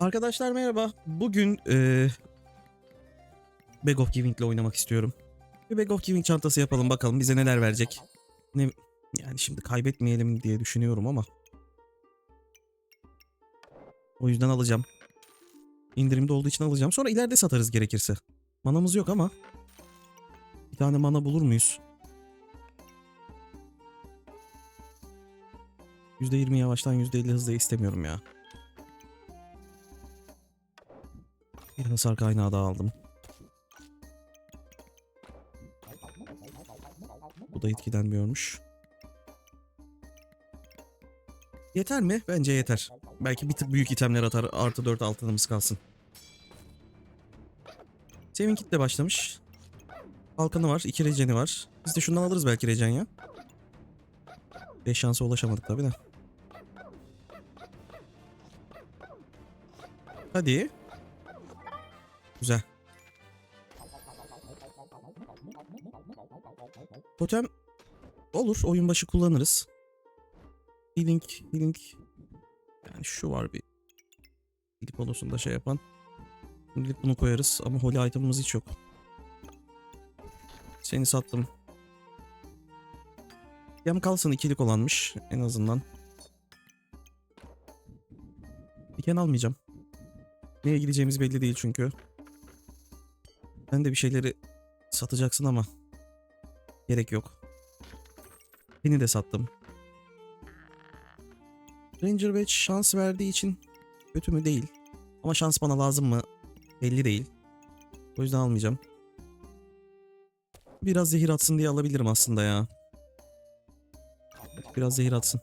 Arkadaşlar merhaba. Bugün eee Bag of Giving ile oynamak istiyorum. Bir Bag of Giving çantası yapalım bakalım bize neler verecek. Ne yani şimdi kaybetmeyelim diye düşünüyorum ama. O yüzden alacağım. İndirimde olduğu için alacağım. Sonra ileride satarız gerekirse. Manamız yok ama. Bir tane mana bulur muyuz? %20 yavaştan %50 hızla istemiyorum ya. Bir hasar kaynağı daha aldım. Bu da etkilenmiyormuş. Yeter mi? Bence yeter. Belki bir tık büyük itemler atar. Artı 4 altınımız kalsın. Saving kit de başlamış. Kalkanı var. 2 receni var. Biz de şundan alırız belki recen ya. 5 şansa ulaşamadık tabi de. Hadi. Güzel. Totem olur. Oyun başı kullanırız. Healing, healing. Yani şu var bir. Gidip konusunda şey yapan. Şimdilik bunu koyarız ama holy item'ımız hiç yok. Seni sattım. Yam kalsın ikilik olanmış en azından. Diken almayacağım. Neye gideceğimiz belli değil çünkü. Ben de bir şeyleri satacaksın ama gerek yok. Beni de sattım. Ranger Badge şans verdiği için kötü mü değil. Ama şans bana lazım mı belli değil. O yüzden almayacağım. Biraz zehir atsın diye alabilirim aslında ya. Biraz zehir atsın.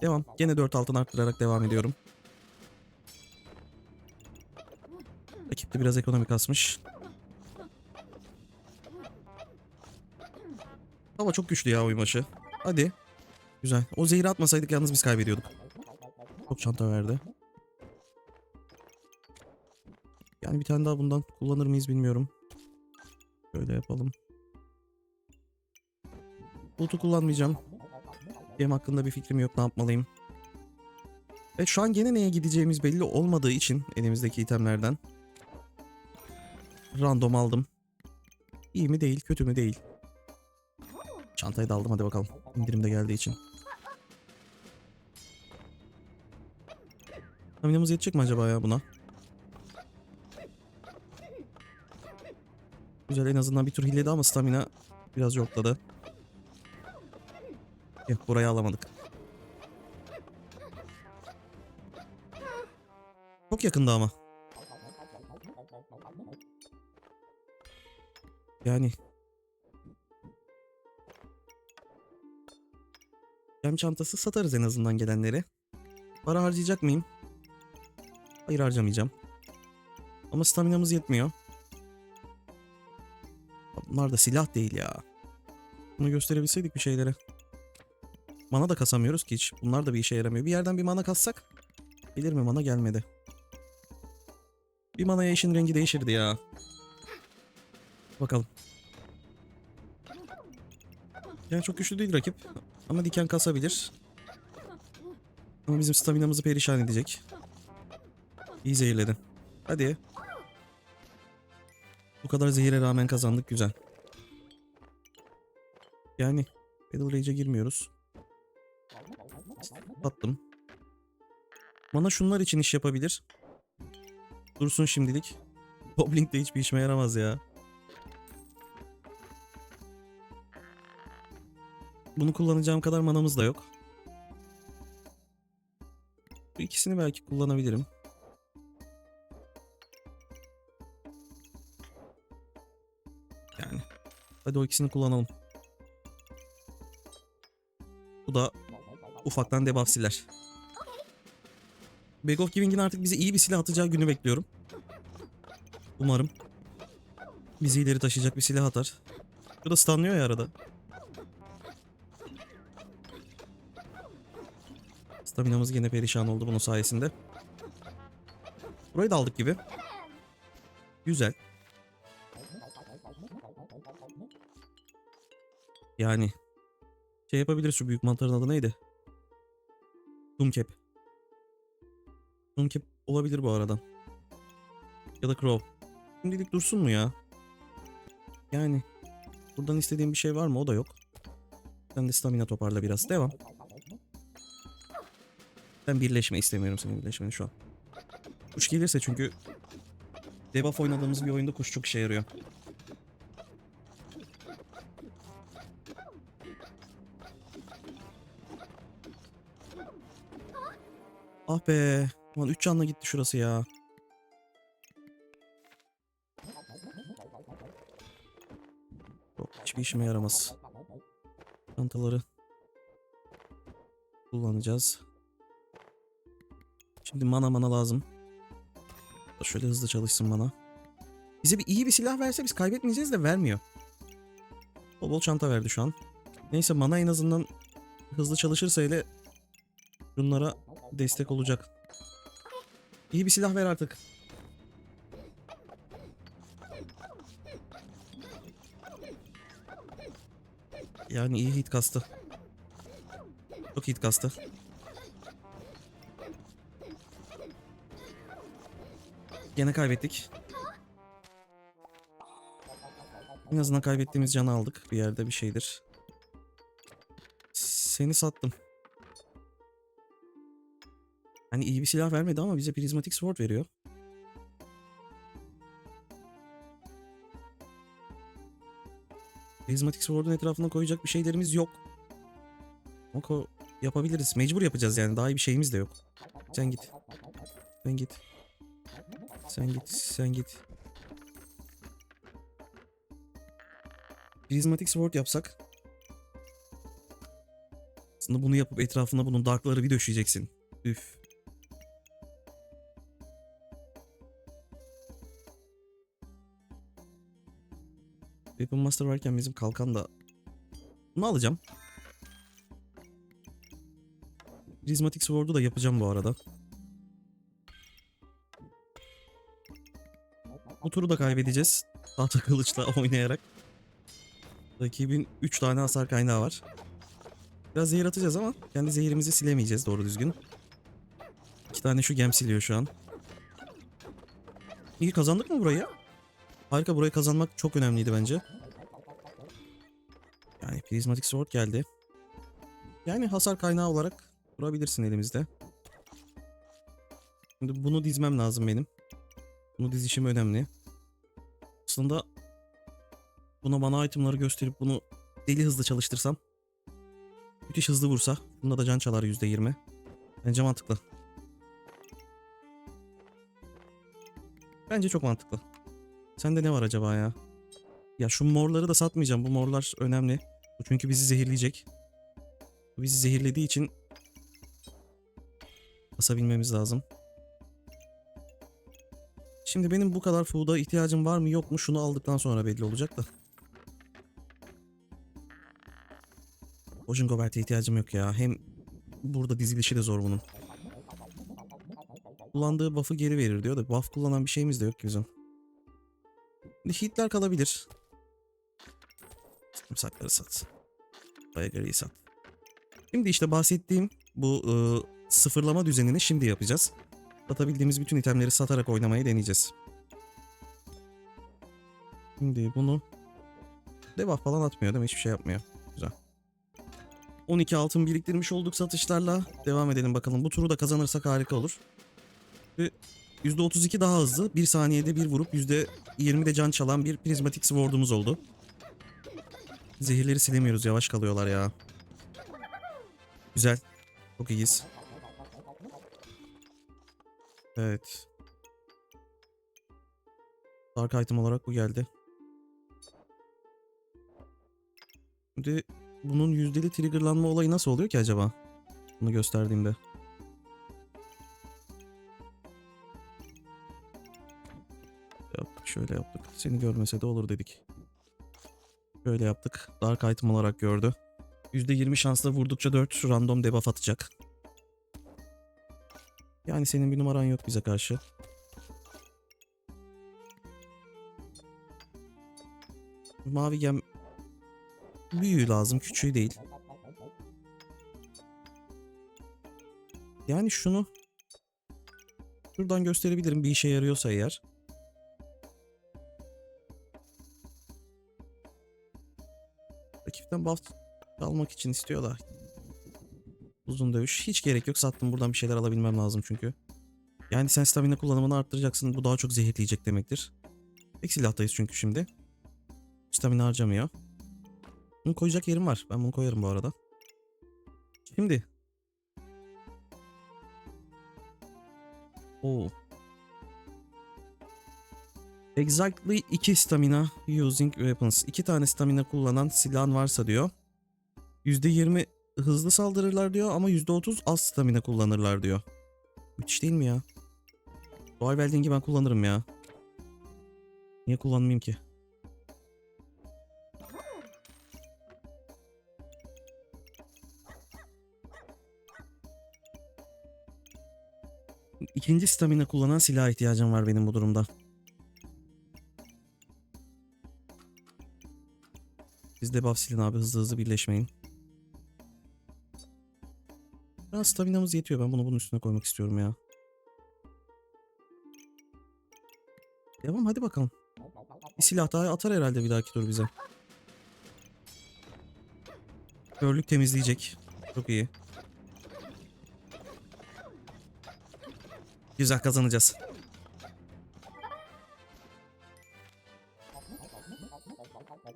Devam. Gene 4 altın arttırarak devam ediyorum. De biraz ekonomik asmış. Ama çok güçlü ya oyun başı. Hadi. Güzel. O zehri atmasaydık yalnız biz kaybediyorduk. Çok çanta verdi. Yani bir tane daha bundan kullanır mıyız bilmiyorum. Şöyle yapalım. Bulut'u kullanmayacağım. Benim hakkında bir fikrim yok ne yapmalıyım. Evet şu an gene neye gideceğimiz belli olmadığı için elimizdeki itemlerden. Random aldım. İyi mi değil, kötü mü değil. Çantayı da aldım hadi bakalım. İndirimde geldiği için. Staminamız yetecek mi acaba ya buna? Güzel en azından bir tur hilledi ama stamina biraz yokladı. Yok burayı alamadık. Çok yakında ama. Yani. Gem çantası satarız en azından gelenleri. Para harcayacak mıyım? Hayır harcamayacağım. Ama staminamız yetmiyor. Bunlar da silah değil ya. Bunu gösterebilseydik bir şeylere. Mana da kasamıyoruz ki hiç. Bunlar da bir işe yaramıyor. Bir yerden bir mana kassak. Gelir mi mana gelmedi. Bir manaya işin rengi değişirdi ya. Bakalım. Yani çok güçlü değil rakip. Ama diken kasabilir. Ama bizim staminamızı perişan edecek. İyi zehirledi. Hadi. Bu kadar zehire rağmen kazandık güzel. Yani Battle Rage'e girmiyoruz. Attım. Bana şunlar için iş yapabilir. Dursun şimdilik. Boblink de hiçbir işime yaramaz ya. Bunu kullanacağım kadar manamız da yok. Bu ikisini belki kullanabilirim. Yani. Hadi o ikisini kullanalım. Bu da ufaktan debuff siler. Bag of Giving'in artık bize iyi bir silah atacağı günü bekliyorum. Umarım. Bizi ileri taşıyacak bir silah atar. Bu da stunlıyor ya arada. Staminamız yine perişan oldu bunun sayesinde. Burayı da aldık gibi. Güzel. Yani şey yapabiliriz şu büyük mantarın adı neydi? Doomcap. Doomcap olabilir bu arada. Ya da Crow. Şimdilik dursun mu ya? Yani buradan istediğim bir şey var mı? O da yok. Sen de stamina toparla biraz. Devam. Ben birleşme istemiyorum senin birleşmeni şu an. Kuş gelirse çünkü debuff oynadığımız bir oyunda kuş çok işe yarıyor. Ah be. Lan 3 canla gitti şurası ya. Hiçbir işime yaramaz. Çantaları kullanacağız. Şimdi mana mana lazım. Şöyle hızlı çalışsın mana. Bize bir iyi bir silah verse biz kaybetmeyeceğiz de vermiyor. Bol bol çanta verdi şu an. Neyse mana en azından hızlı çalışırsa hele bunlara destek olacak. İyi bir silah ver artık. Yani iyi hit kastı. Çok hit kastı. Gene kaybettik. En azından kaybettiğimiz canı aldık. Bir yerde bir şeydir. Seni sattım. Hani iyi bir silah vermedi ama bize prizmatik sword veriyor. Prizmatik sword'un etrafına koyacak bir şeylerimiz yok. Ama yapabiliriz. Mecbur yapacağız yani. Daha iyi bir şeyimiz de yok. Sen git. Sen git. Sen git. Sen git. Prizmatik sword yapsak. Aslında bunu yapıp etrafına bunun darkları bir döşeyeceksin. Üf. Weapon Master varken bizim kalkan da... Bunu alacağım. Prismatic Sword'u da yapacağım bu arada. Turu da kaybedeceğiz. Tahta kılıçla oynayarak. Rakibin 3 tane hasar kaynağı var. Biraz zehir atacağız ama kendi zehirimizi silemeyeceğiz doğru düzgün. İki tane şu gem siliyor şu an. İyi kazandık mı burayı? Harika burayı kazanmak çok önemliydi bence. Yani Prismatic Sword geldi. Yani hasar kaynağı olarak durabilirsin elimizde. Şimdi bunu dizmem lazım benim. Bunu dizişim önemli. Aslında buna mana itemları gösterip bunu deli hızlı çalıştırsam müthiş hızlı vursa bunda da can çalar %20. Bence mantıklı. Bence çok mantıklı. Sende ne var acaba ya? Ya şu morları da satmayacağım. Bu morlar önemli. Çünkü bizi zehirleyecek. Bizi zehirlediği için basabilmemiz lazım. Şimdi benim bu kadar food'a ihtiyacım var mı yok mu şunu aldıktan sonra belli olacak da. Ocean Gobert'e ihtiyacım yok ya. Hem burada dizilişi de zor bunun. Kullandığı buff'ı geri verir diyor da buff kullanan bir şeyimiz de yok ki bizim. Hitler kalabilir. Sakları sat. Bayagarıyı sat. Şimdi işte bahsettiğim bu e, sıfırlama düzenini şimdi yapacağız. Satabildiğimiz bütün itemleri satarak oynamayı deneyeceğiz. Şimdi bunu debuff falan atmıyor değil mi? Hiçbir şey yapmıyor. Güzel. 12 altın biriktirmiş olduk satışlarla. Devam edelim bakalım. Bu turu da kazanırsak harika olur. Ve %32 daha hızlı. 1 saniyede bir vurup %20 de can çalan bir prizmatik sword'umuz oldu. Zehirleri silemiyoruz. Yavaş kalıyorlar ya. Güzel. Çok iyiyiz. Evet. Dark item olarak bu geldi. Şimdi bunun yüzdeli triggerlanma olayı nasıl oluyor ki acaba? Bunu gösterdiğimde. Yaptık şöyle yaptık. Seni görmese de olur dedik. Şöyle yaptık. Dark item olarak gördü. %20 şansla vurdukça 4 random debuff atacak. Yani senin bir numaran yok bize karşı. Mavi gem büyüğü lazım, küçüğü değil. Yani şunu Şuradan gösterebilirim bir işe yarıyorsa eğer. Rakipten buff almak için istiyor da. Uzun dövüş. Hiç gerek yok. Sattım buradan bir şeyler alabilmem lazım çünkü. Yani sen stamina kullanımını arttıracaksın. Bu daha çok zehirleyecek demektir. Tek silahtayız çünkü şimdi. Stamina harcamıyor. Bunu koyacak yerim var. Ben bunu koyarım bu arada. Şimdi. Oo. Exactly 2 stamina using weapons. 2 tane stamina kullanan silahın varsa diyor. %20 hızlı saldırırlar diyor ama %30 az stamina kullanırlar diyor. Müthiş değil mi ya? Doğal Welding'i ben kullanırım ya. Niye kullanmayayım ki? İkinci stamina kullanan silah ihtiyacım var benim bu durumda. Siz de buff silin abi hızlı hızlı birleşmeyin. Biraz staminamız yetiyor. Ben bunu bunun üstüne koymak istiyorum ya. Devam hadi bakalım. Bir silah daha atar herhalde bir dahaki tur bize. Körlük temizleyecek. Çok iyi. Güzel kazanacağız.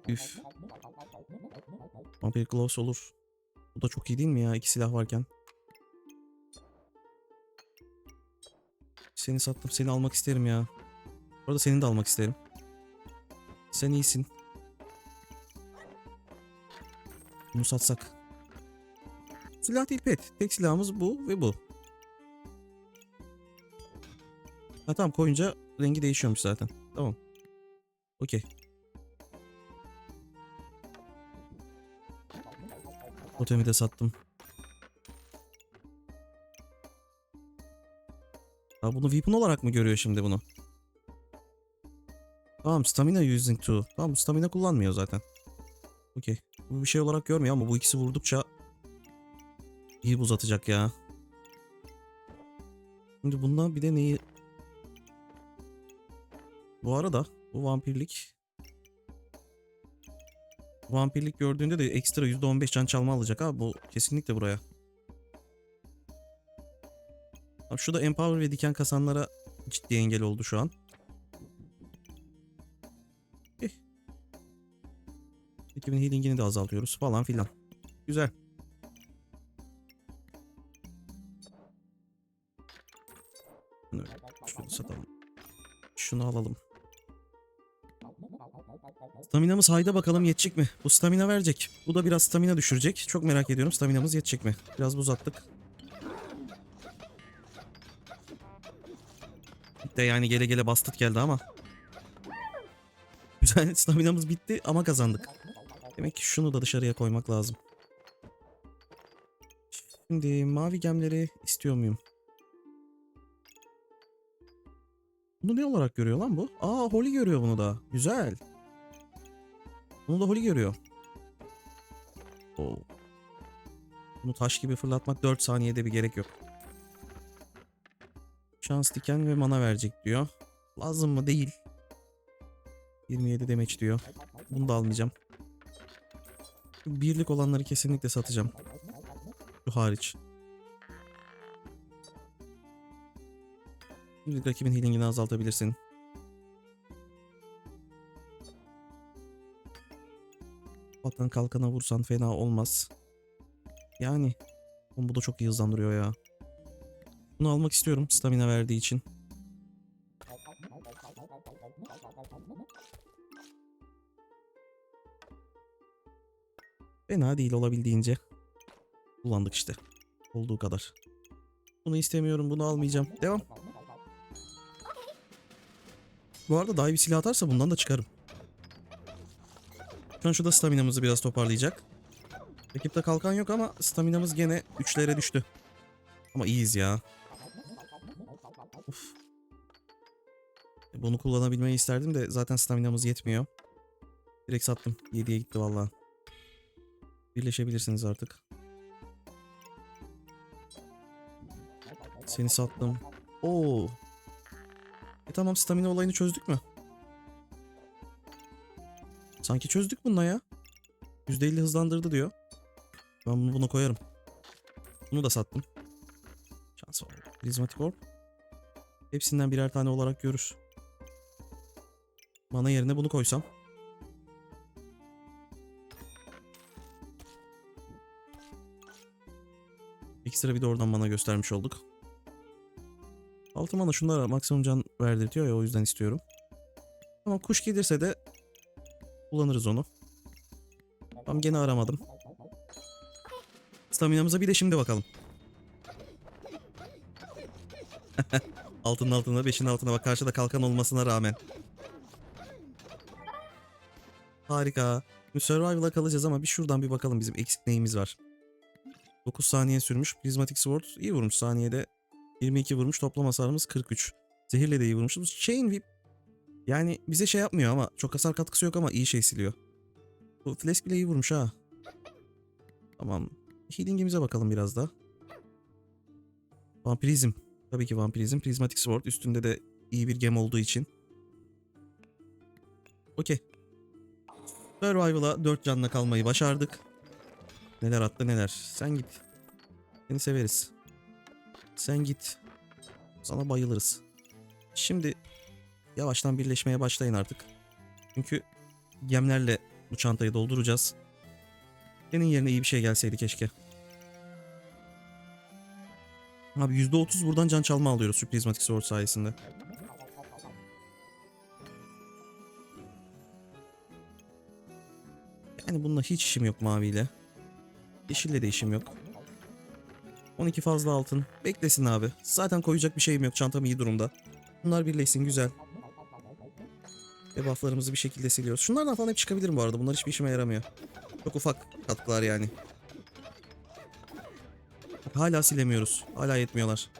Üf. Vampir Gloves olur. Bu da çok iyi değil mi ya iki silah varken? Seni sattım. Seni almak isterim ya. Bu arada seni de almak isterim. Sen iyisin. Bunu satsak. Silah değil pet. Tek silahımız bu ve bu. Ha tamam koyunca rengi değişiyormuş zaten. Tamam. Okey. Totemi de sattım. Ha bunu weapon olarak mı görüyor şimdi bunu? Tamam stamina using to. Tamam stamina kullanmıyor zaten. Okey. Bu bir şey olarak görmüyor ama bu ikisi vurdukça iyi buz atacak ya. Şimdi bundan bir de neyi... Bu arada bu vampirlik Vampirlik gördüğünde de ekstra %15 can çalma alacak abi bu kesinlikle buraya. Abi şu da Empower ve diken kasanlara ciddi engel oldu şu an. Eh. Ekibin healing'ini de azaltıyoruz falan filan. Güzel. Şunu satalım. Şunu alalım. Staminamız hayda bakalım yetecek mi? Bu stamina verecek. Bu da biraz stamina düşürecek. Çok merak ediyorum staminamız yetecek mi? Biraz buz attık. De yani gele gele bastık geldi ama. Güzel staminamız bitti ama kazandık. Demek ki şunu da dışarıya koymak lazım. Şimdi mavi gemleri istiyor muyum? Bunu ne olarak görüyor lan bu? Aa Holly görüyor bunu da. Güzel. Bunu da Holly görüyor. Oo. Bunu taş gibi fırlatmak 4 saniyede bir gerek yok. Şans diken ve mana verecek diyor. Lazım mı? Değil. 27 damage diyor. Bunu da almayacağım. Birlik olanları kesinlikle satacağım. Şu hariç. Şimdi rakibin healing'ini azaltabilirsin. Battan kalkana vursan fena olmaz. Yani. Bu da çok iyi hızlandırıyor ya. Bunu almak istiyorum stamina verdiği için. Fena değil olabildiğince. Kullandık işte. Olduğu kadar. Bunu istemiyorum bunu almayacağım. Devam. Bu arada daha iyi bir silah atarsa bundan da çıkarım. Şu an şurada staminamızı biraz toparlayacak. Rakipte kalkan yok ama staminamız gene 3'lere düştü. Ama iyiyiz ya. Bunu kullanabilmeyi isterdim de zaten staminamız yetmiyor. Direkt sattım. 7'ye gitti valla. Birleşebilirsiniz artık. Seni sattım. Oo. E tamam stamina olayını çözdük mü? Sanki çözdük bununla ya. %50 hızlandırdı diyor. Ben bunu buna koyarım. Bunu da sattım. Şans var. Prizmatik orb. Hepsinden birer tane olarak görür. Mana yerine bunu koysam. Ekstra bir de oradan mana göstermiş olduk. Altı mana şunlara maksimum can verdirtiyor ya o yüzden istiyorum. Ama kuş gelirse de kullanırız onu. Tam gene aramadım. Staminamıza bir de şimdi bakalım. Altının altına, beşin altına bak karşıda kalkan olmasına rağmen. Harika. Şimdi Survival'a kalacağız ama bir şuradan bir bakalım bizim eksik neyimiz var. 9 saniye sürmüş. Prismatic Sword iyi vurmuş saniyede. 22 vurmuş. Toplam hasarımız 43. Zehirle de iyi vurmuşuz. Chain Whip yani bize şey yapmıyor ama çok hasar katkısı yok ama iyi şey siliyor. Bu Flask bile iyi vurmuş ha. Tamam. Healing'imize bakalım biraz da. Vampirizm. Tabii ki vampirizm. Prismatic Sword üstünde de iyi bir gem olduğu için. Okey. Survival'a 4 canla kalmayı başardık. Neler attı neler. Sen git. Seni severiz. Sen git. Sana bayılırız. Şimdi yavaştan birleşmeye başlayın artık. Çünkü gemlerle bu çantayı dolduracağız. Senin yerine iyi bir şey gelseydi keşke. Abi %30 buradan can çalma alıyoruz şu Prismatic Sword sayesinde. Yani bununla hiç işim yok maviyle. Yeşille de işim yok. 12 fazla altın. Beklesin abi. Zaten koyacak bir şeyim yok. Çantam iyi durumda. Bunlar birleşsin güzel. Debufflarımızı bir şekilde siliyoruz. Şunlardan falan hep çıkabilirim bu arada. Bunlar hiçbir işime yaramıyor. Çok ufak katkılar yani. Hala silemiyoruz. Hala yetmiyorlar.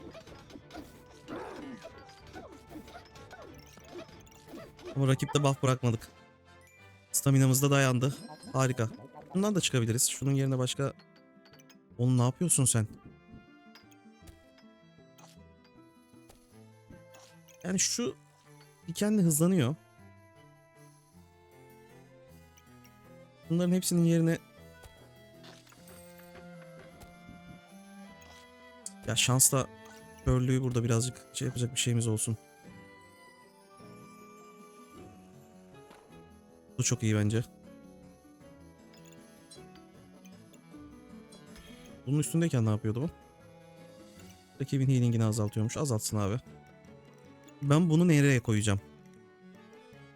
Ama rakipte buff bırakmadık. Staminamız da dayandı. Harika. Bundan da çıkabiliriz. Şunun yerine başka... Oğlum ne yapıyorsun sen? Yani şu dikenli hızlanıyor. Bunların hepsinin yerine ya şansla körlüğü burada birazcık şey yapacak bir şeyimiz olsun. Bu çok iyi bence. Bunun üstündeyken ne yapıyordu bu? Rakibin healing'ini azaltıyormuş. Azaltsın abi. Ben bunu nereye koyacağım?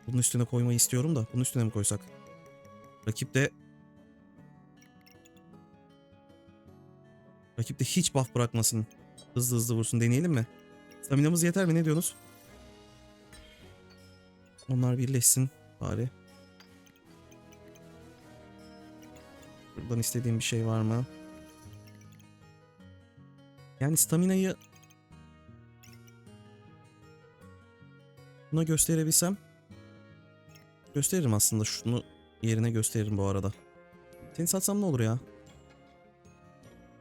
Bunun üstüne koymayı istiyorum da. Bunun üstüne mi koysak? Rakip de... Rakip de hiç buff bırakmasın. Hızlı hızlı vursun. Deneyelim mi? Staminamız yeter mi? Ne diyorsunuz? Onlar birleşsin bari. Buradan istediğim bir şey var mı? Yani staminayı buna gösterebilsem gösteririm aslında şunu yerine gösteririm bu arada. Seni satsam ne olur ya?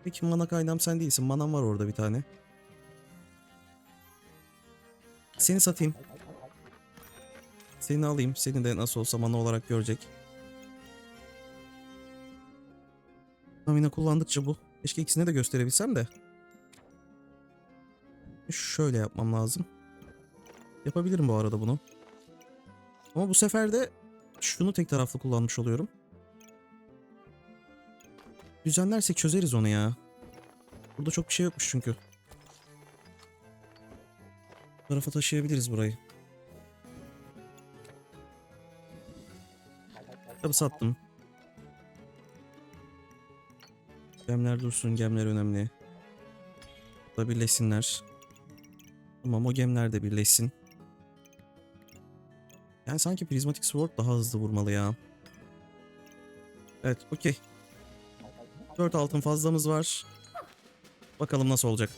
Peki mana kaynağım sen değilsin. Manam var orada bir tane. Seni satayım. Seni alayım. Seni de nasıl olsa mana olarak görecek. Stamina kullandıkça bu. Keşke ikisini de gösterebilsem de. Şöyle yapmam lazım. Yapabilirim bu arada bunu. Ama bu sefer de şunu tek taraflı kullanmış oluyorum. Düzenlersek çözeriz onu ya. Burada çok bir şey yokmuş çünkü. Bu tarafa taşıyabiliriz burayı. Tabi sattım. Gemler dursun, gemler önemli. Da birleşsinler. Tamam o gemler de birleşsin. Yani sanki Prismatic Sword daha hızlı vurmalı ya. Evet okey. 4 altın fazlamız var. Bakalım nasıl olacak.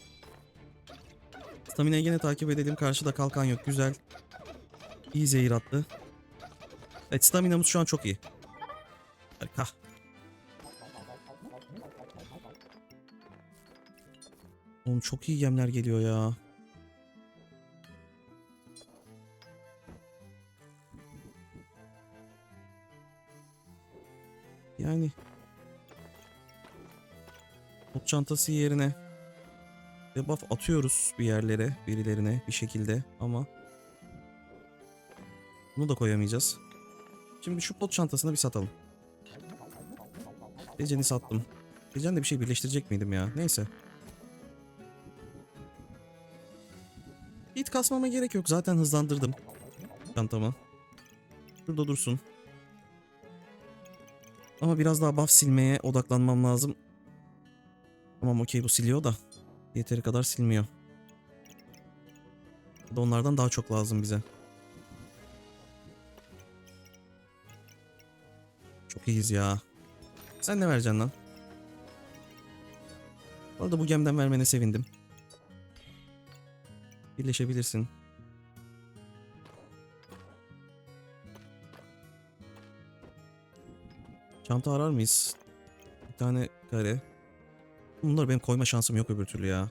Stamina'yı yine takip edelim. Karşıda kalkan yok. Güzel. İyi zehir attı. Evet staminamız şu an çok iyi. Harika. Oğlum çok iyi gemler geliyor ya. Top çantası yerine debuff atıyoruz bir yerlere, birilerine bir şekilde ama bunu da koyamayacağız. Şimdi şu pot çantasını bir satalım. Decen'i sattım. Decen de bir şey birleştirecek miydim ya? Neyse. Hit kasmama gerek yok. Zaten hızlandırdım çantamı. Şurada dursun. Ama biraz daha buff silmeye odaklanmam lazım. Tamam okey bu siliyor da. Yeteri kadar silmiyor. Da onlardan daha çok lazım bize. Çok iyiyiz ya. Sen ne vereceksin lan? Bu arada bu gemden vermene sevindim. Birleşebilirsin. Çanta arar mıyız? Bir tane kare. Bunları benim koyma şansım yok öbür türlü ya.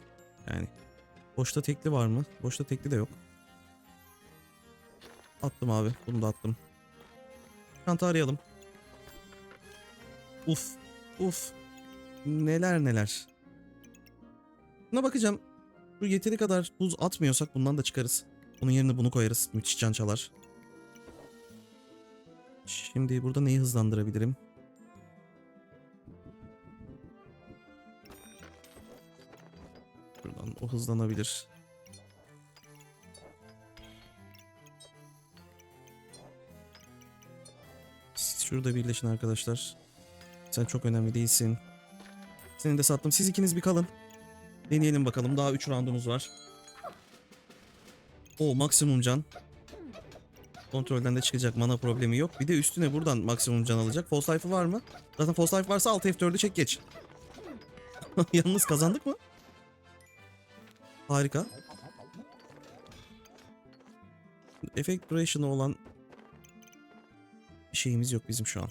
Yani. Boşta tekli var mı? Boşta tekli de yok. Attım abi. Bunu da attım. Çanta arayalım. Uf. Uf. Neler neler. Buna bakacağım. Şu yeteri kadar buz atmıyorsak bundan da çıkarız. Bunun yerine bunu koyarız. Müthiş can çalar. Şimdi burada neyi hızlandırabilirim? Hızlanabilir. Siz şurada birleşin arkadaşlar. Sen çok önemli değilsin. Seni de sattım. Siz ikiniz bir kalın. Deneyelim bakalım. Daha 3 roundumuz var. O maksimum can. Kontrolden de çıkacak mana problemi yok. Bir de üstüne buradan maksimum can alacak. False Life'ı var mı? Zaten False Life varsa alt F4'ü çek geç. Yalnız kazandık mı? Harika. Effect duration'ı olan şeyimiz yok bizim şu an.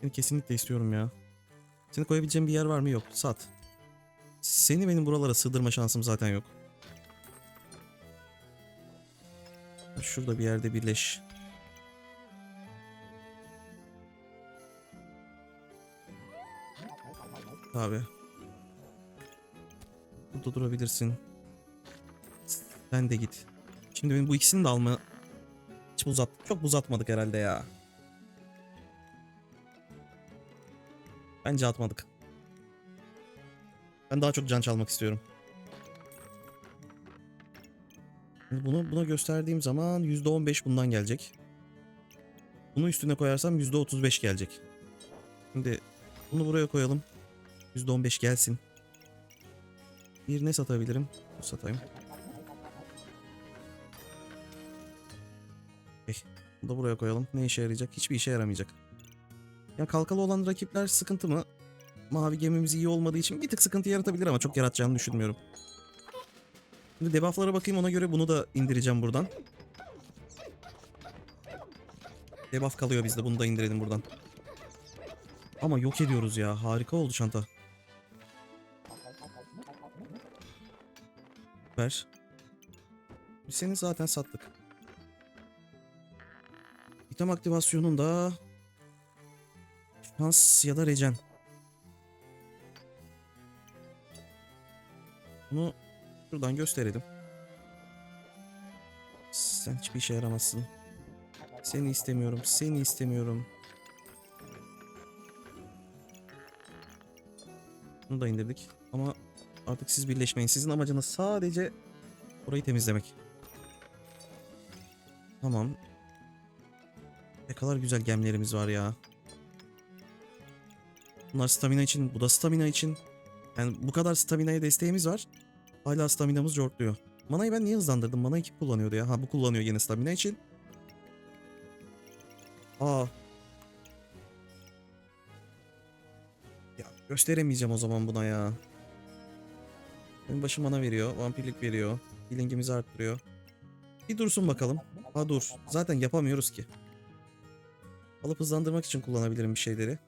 Seni kesinlikle istiyorum ya. Seni koyabileceğim bir yer var mı? Yok. Sat. Seni benim buralara sığdırma şansım zaten yok. Şurada bir yerde birleş. Abi. Burada durabilirsin. Sen de git. Şimdi benim bu ikisini de alma... Hiç uzat... Çok uzatmadık herhalde ya. Bence atmadık. Ben daha çok can çalmak istiyorum. Bunu buna gösterdiğim zaman %15 bundan gelecek. Bunu üstüne koyarsam %35 gelecek. Şimdi bunu buraya koyalım. %15 gelsin. Bir ne satabilirim? Bu satayım. Eh, bunu da buraya koyalım. Ne işe yarayacak? Hiçbir işe yaramayacak. Ya kalkalı olan rakipler sıkıntı mı? Mavi gemimiz iyi olmadığı için bir tık sıkıntı yaratabilir ama çok yaratacağını düşünmüyorum. Şimdi debufflara bakayım ona göre bunu da indireceğim buradan. Debuff kalıyor bizde bunu da indirelim buradan. Ama yok ediyoruz ya harika oldu çanta. Ver. Biz seni zaten sattık. İtem aktivasyonunda şans ya da regen. Bunu şuradan gösterelim. Sen hiçbir işe yaramazsın. Seni istemiyorum. Seni istemiyorum. Bunu da indirdik. Ama artık siz birleşmeyin. Sizin amacınız sadece orayı temizlemek. Tamam. Ne kadar güzel gemlerimiz var ya. Bunlar stamina için, bu da stamina için. Yani bu kadar staminaya desteğimiz var. Hala staminamız yortluyor. Manayı ben niye hızlandırdım? Manayı kim kullanıyordu ya? Ha bu kullanıyor yine stamina için. Aa. Ya gösteremeyeceğim o zaman buna ya. Benim başı mana veriyor. Vampirlik veriyor. Healing'imizi arttırıyor. Bir dursun bakalım. Ha dur. Zaten yapamıyoruz ki. Alıp hızlandırmak için kullanabilirim bir şeyleri.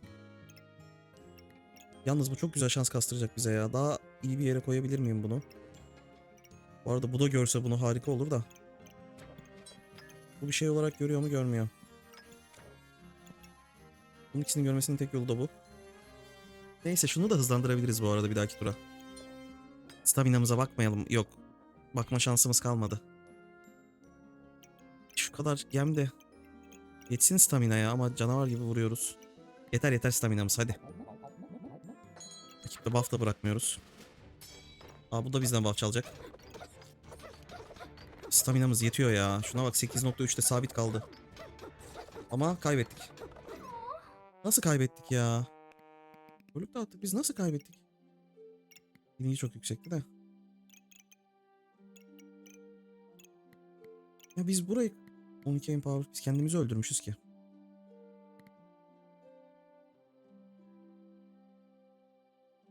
Yalnız bu çok güzel şans kastıracak bize ya. Daha iyi bir yere koyabilir miyim bunu? Bu arada bu da görse bunu harika olur da. Bu bir şey olarak görüyor mu görmüyor. Bunun ikisini görmesinin tek yolu da bu. Neyse şunu da hızlandırabiliriz bu arada bir dahaki tura. Staminamıza bakmayalım. Yok. Bakma şansımız kalmadı. Şu kadar gem de yetsin stamina ya ama canavar gibi vuruyoruz. Yeter yeter staminamız hadi. Rakipte buff da bırakmıyoruz. Aa bu da bizden buff çalacak. Staminamız yetiyor ya. Şuna bak 8.3'te sabit kaldı. Ama kaybettik. Nasıl kaybettik ya? Bölük dağıttık biz nasıl kaybettik? Bilinci çok yüksekti de. Ya biz burayı 12 empower biz kendimizi öldürmüşüz ki.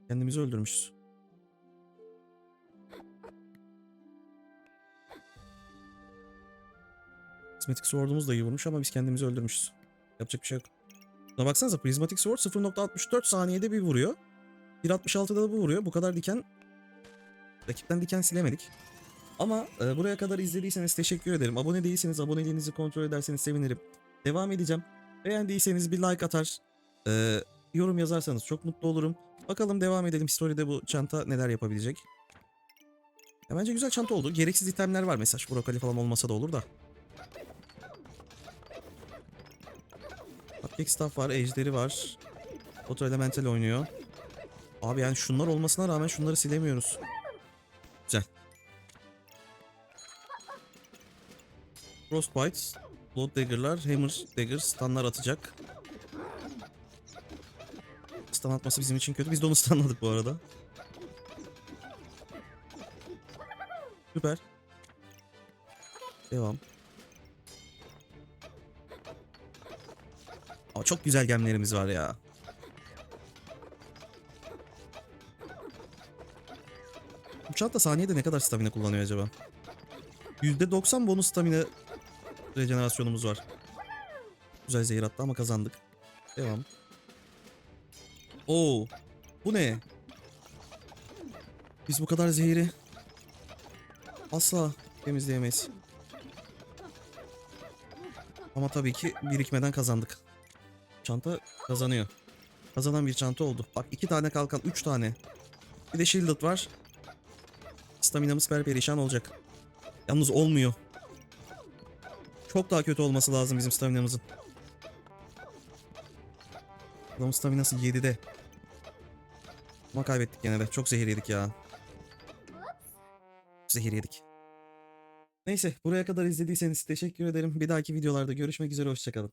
Kendimizi öldürmüşüz. Prismatic Sword'umuz da iyi vurmuş ama biz kendimizi öldürmüşüz. Yapacak bir şey yok. Buna baksanıza Prismatic Sword 0.64 saniyede bir vuruyor. 1.66'da da bu vuruyor. Bu kadar diken... Rakipten diken silemedik. Ama e, buraya kadar izlediyseniz teşekkür ederim. Abone değilseniz aboneliğinizi kontrol ederseniz sevinirim. Devam edeceğim. Beğendiyseniz bir like atar. e, yorum yazarsanız çok mutlu olurum. Bakalım devam edelim. Story'de bu çanta neler yapabilecek. Ya bence güzel çanta oldu. Gereksiz itemler var. Mesela şu brokoli falan olmasa da olur da. Cupcake staff var. Ejderi var. Oto elemental oynuyor. Abi yani şunlar olmasına rağmen şunları silemiyoruz. Güzel. Frostbite, Blood Dagger'lar, Hammer Dagger stunlar atacak. Stun atması bizim için kötü. Biz de onu stunladık bu arada. Süper. Devam. Ama çok güzel gemlerimiz var ya. Bu çanta saniyede ne kadar stamina kullanıyor acaba? %90 bonus stamina rejenerasyonumuz var. Güzel zehir attı ama kazandık. Devam. Oo. Bu ne? Biz bu kadar zehiri asla temizleyemeyiz. Ama tabii ki birikmeden kazandık. Çanta kazanıyor. Kazanan bir çanta oldu. Bak iki tane kalkan, üç tane. Bir de shielded var. Staminamız perperişan olacak. Yalnız olmuyor. Çok daha kötü olması lazım bizim staminamızın. Adamın staminası 7'de. Ama kaybettik gene de. Çok zehir yedik ya. Zehir yedik. Neyse buraya kadar izlediyseniz teşekkür ederim. Bir dahaki videolarda görüşmek üzere hoşçakalın.